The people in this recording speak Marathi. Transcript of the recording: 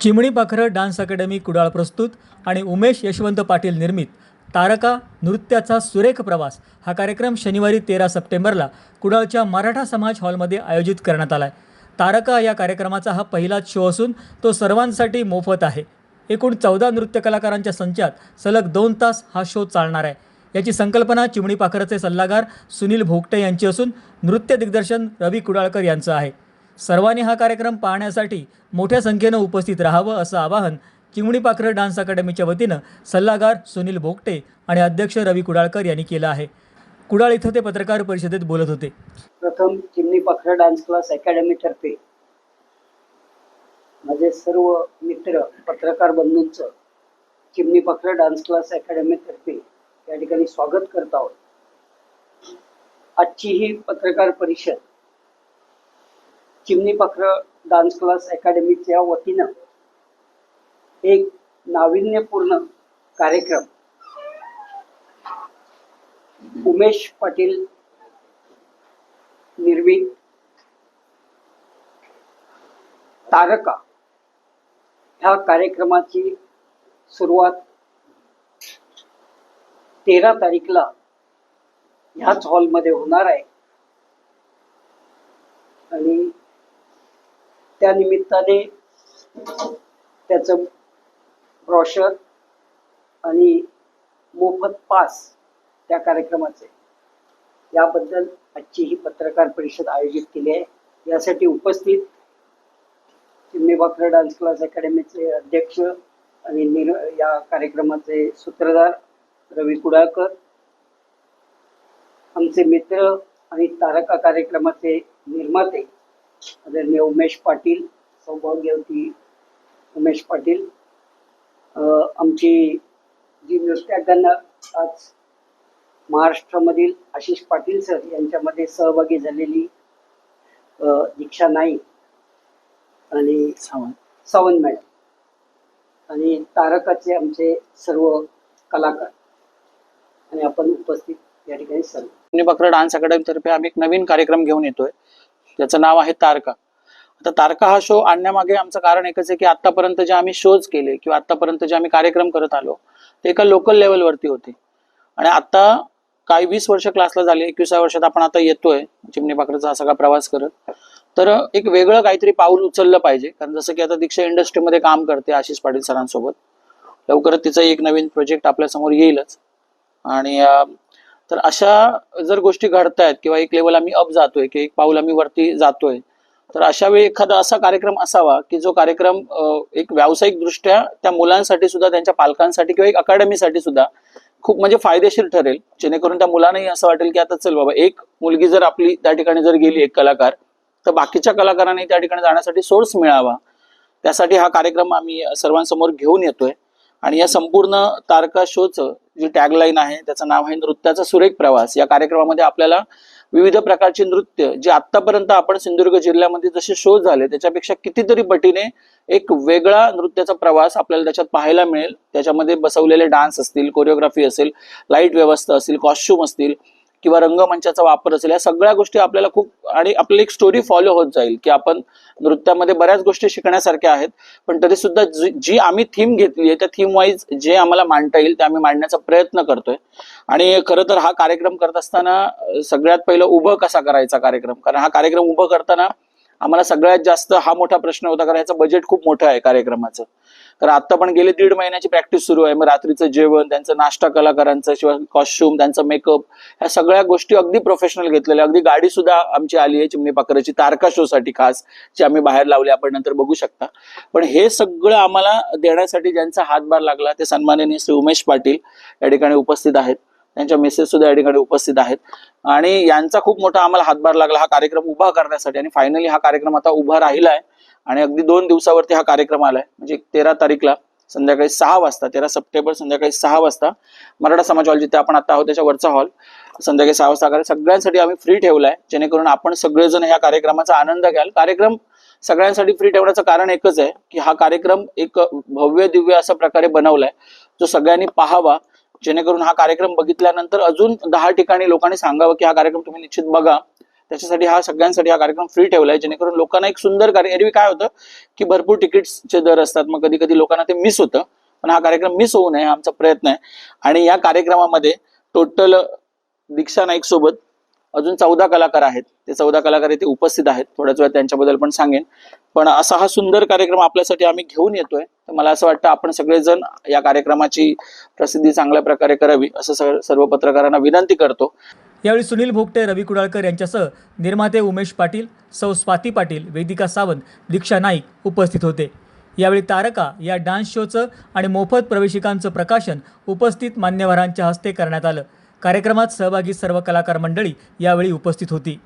चिमणी पाखरं डान्स अकॅडमी कुडाळ प्रस्तुत आणि उमेश यशवंत पाटील निर्मित. तारका नृत्याचा सुरेख प्रवास हा कार्यक्रम शनिवारी तेरा सप्टेंबरला कुडाळच्या मराठा समाज हॉलमध्ये आयोजित करण्यात आला आहे तारका या कार्यक्रमाचा हा पहिलाच शो असून तो सर्वांसाठी मोफत आहे. एकूण चौदा नृत्य कलाकारांच्या संचात सलग दोन तास हा शो चालणार आहे. याची संकल्पना चिमणी पाखराचे सल्लागार सुनील भोगटे यांची असून नृत्य दिग्दर्शन रवी कुडाळकर यांचं आहे. सर्वांनी हा कार्यक्रम पाहण्यासाठी मोठ्या संख्येनं उपस्थित राहावं असं आवाहन चिमणी पाखरं डान्स अकॅडमीच्या वतीनं सल्लागार सुनील भोगटे आणि अध्यक्ष रवी कुडाळकर यांनी केलं आहे. कुडाळ इथं ते पत्रकार परिषदेत बोलत होते. प्रथम चिमणी पाखरं डान्स क्लास अकॅडमीतर्फे माझे सर्व मित्र पत्रकार बंधूंचं चिमणी पाखरं डान्स क्लास अकॅडमीतर्फे या ठिकाणी स्वागत करत आहोत. आजची ही पत्रकार परिषद चिमणी पाखरं डान्स क्लास अकॅडमीच्या वतीनं एक नाविन्यपूर्ण कार्यक्रम उमेश पाटील निर्मित तारका ह्या कार्यक्रमाची सुरुवात तेरा तारीखला ह्याच हॉलमध्ये होणार आहे. आणि त्या निमित्ताने त्याचं ब्रॉशर आणि मोफत पास त्या कार्यक्रमाचे. याबद्दल आजची ही पत्रकार परिषद आयोजित केली आहे. यासाठी उपस्थित चिमणी डान्स क्लास अकॅडमीचे अध्यक्ष आणि निर या कार्यक्रमाचे सूत्रधार रवी कुडाळकर आमचे मित्र आणि तारका कार्यक्रमाचे निर्माते आदरणीय उमेश पाटील सौभाग्यवती उमेश पाटील. अं, आमची जी नृत्यांगना आज महाराष्ट्रामधील आशिष पाटील सर यांच्यामध्ये सहभागी झालेली अं, दीक्षा नाईक आणि सावंत. मॅडम आणि तारकाचे आमचे सर्व कलाकार. आणि आपण उपस्थित या ठिकाणी सर्व. बकरा डान्स अकॅडमी तर्फे आम्ही एक नवीन कार्यक्रम घेऊन येतोय. त्याचं नाव आहे तारका. आता तारका हा शो आणण्यामागे आमचं कारण एकच आहे की आतापर्यंत जे आम्ही शोज केले किंवा आतापर्यंत जे आम्ही कार्यक्रम करत आलो ते एका लोकल लेवलवरती होते. आणि आता काही वीस वर्ष क्लासला झाले एकविसाव्या वर्षात आपण आता येतोय चिमणी पाखराचा हा सगळा प्रवास करत. तर एक वेगळं काहीतरी पाऊल उचललं पाहिजे कारण जसं की आता दीक्षा इंडस्ट्रीमध्ये काम करते आशिष पाटील सरांसोबत. लवकरच तिचा एक नवीन प्रोजेक्ट आपल्यासमोर येईलच. आणि तर अशा जर गोष्टी घडतायत किंवा एक लेवल आम्ही अप जातोय की एक पाऊल आम्ही वरती जातोय तर अशा वेळी एखादा असा कार्यक्रम असावा की जो कार्यक्रम एक व्यावसायिक दृष्ट्या त्या मुलांसाठी सुद्धा त्यांच्या पालकांसाठी किंवा एक अकॅडमीसाठी सुद्धा खूप म्हणजे फायदेशीर ठरेल. जेणेकरून त्या मुलांनाही असं वाटेल की आता चल बाबा एक मुलगी जर आपली त्या ठिकाणी जर गेली एक कलाकार तर बाकीच्या कलाकारांनी त्या ठिकाणी जाण्यासाठी सोर्स मिळावा. त्यासाठी हा कार्यक्रम आम्ही सर्वांसमोर घेऊन येतोय. आणि या संपूर्ण तारका शोचं जी टॅगलाईन आहे त्याचं नाव आहे नृत्याचा सुरेख प्रवास. या कार्यक्रमामध्ये आपल्याला विविध प्रकारचे नृत्य जे आतापर्यंत आपण सिंधुदुर्ग जिल्ह्यामध्ये जसे शो झाले त्याच्यापेक्षा कितीतरी पटीने एक वेगळा नृत्याचा प्रवास आपल्याला त्याच्यात पाहायला मिळेल. त्याच्यामध्ये बसवलेले डान्स असतील कोरिओग्राफी असेल लाइट व्यवस्था असेल कॉस्ट्युम असतील किंवा रंगमंचाचा वापर असेल या सगळ्या गोष्टी आपल्याला खूप आणि आपली एक स्टोरी फॉलो होत जाईल की आपण नृत्यामध्ये बऱ्याच गोष्टी शिकण्यासारख्या आहेत पण तरी सुद्धा जी जी आम्ही थीम घेतली आहे त्या थीम वाईज जे आम्हाला मांडता येईल ते आम्ही मांडण्याचा प्रयत्न करतोय. आणि खरं तर हा कार्यक्रम करत असताना सगळ्यात पहिलं उभं कसा करायचा कार्यक्रम? कारण हा कार्यक्रम उभं करताना आम्हाला सगळ्यात जास्त हा मोठा प्रश्न होता कारण याचं बजेट खूप मोठं आहे कार्यक्रमाचं. तर आता पण गेले दीड महिन्याची प्रॅक्टिस सुरू आहे. मग रात्रीचं जेवण त्यांचं नाश्ता कलाकारांचं शिवाय कॉस्ट्युम त्यांचा मेकअप ह्या सगळ्या गोष्टी अगदी प्रोफेशनल घेतलेल्या अगदी गाडी सुद्धा आमची आली आहे चिमणी पाखराची तारका शो साठी खास जी आम्ही बाहेर लावली आपण नंतर बघू शकता. पण हे सगळं आम्हाला देण्यासाठी ज्यांचा हातभार लागला ते सन्माननीय श्री उमेश पाटील या ठिकाणी उपस्थित आहेत. त्यांच्या मेसेज सुद्धा या ठिकाणी उपस्थित आहेत. आणि यांचा खूप मोठा आम्हाला हातभार लागला. हा कार्यक्रम उभा करण्यासाठी आणि फायनली हा कार्यक्रम आता उभा राहिला आहे आणि अगदी दोन दिवसावरती हा कार्यक्रम आलाय. म्हणजे तेरा तारीखला संध्याकाळी सहा वाजता तेरा सप्टेंबर संध्याकाळी सहा वाजता मराठा समाज हॉल जिथे आपण आता आहोत त्याच्या वरचा हॉल संध्याकाळी सहा वाजता कार्यक्रम सगळ्यांसाठी आम्ही फ्री ठेवलाय. जेणेकरून आपण सगळेजण ह्या कार्यक्रमाचा आनंद घ्याल. कार्यक्रम सगळ्यांसाठी फ्री ठेवण्याचं कारण एकच आहे की हा कार्यक्रम एक भव्य दिव्य अशा प्रकारे बनवलाय. जो सगळ्यांनी पाहावा. जेणेकरून हा कार्यक्रम बघितल्यानंतर अजून दहा ठिकाणी लोकांनी सांगावं की हा कार्यक्रम तुम्ही निश्चित बघा. त्याच्यासाठी हा सगळ्यांसाठी हा कार्यक्रम फ्री ठेवलाय जेणेकरून लोकांना एक सुंदर कार्य एरवी काय होतं की भरपूर तिकीट्सचे दर असतात. मग कधी कधी लोकांना ते मिस होतं. पण हा कार्यक्रम मिस होऊ नये आमचा प्रयत्न आहे. आणि या कार्यक्रमामध्ये टोटल दीक्षा नाईक सोबत अजून चौदा कलाकार आहेत. ते चौदा कलाकार इथे उपस्थित आहेत. थोड्याच वेळा त्यांच्याबद्दल पण सांगेन. पण असा हा सुंदर कार्यक्रम आपल्यासाठी आम्ही घेऊन येतोय. तर मला असं वाटतं आपण सगळेजण या कार्यक्रमाची प्रसिद्धी चांगल्या प्रकारे करावी असं सर्व पत्रकारांना विनंती करतो. यावेळी सुनील भोगटे रवी कुडाळकर यांच्यासह निर्माते उमेश पाटील सौ स्वाती पाटील वेदिका सावंत दीक्षा नाईक उपस्थित होते. यावेळी तारका या डान्स शोचं आणि मोफत प्रवेशिकांचं प्रकाशन उपस्थित मान्यवरांच्या हस्ते करण्यात आलं. कार्यक्रमात सहभागी सर्व कलाकार मंडळी यावेळी उपस्थित होती.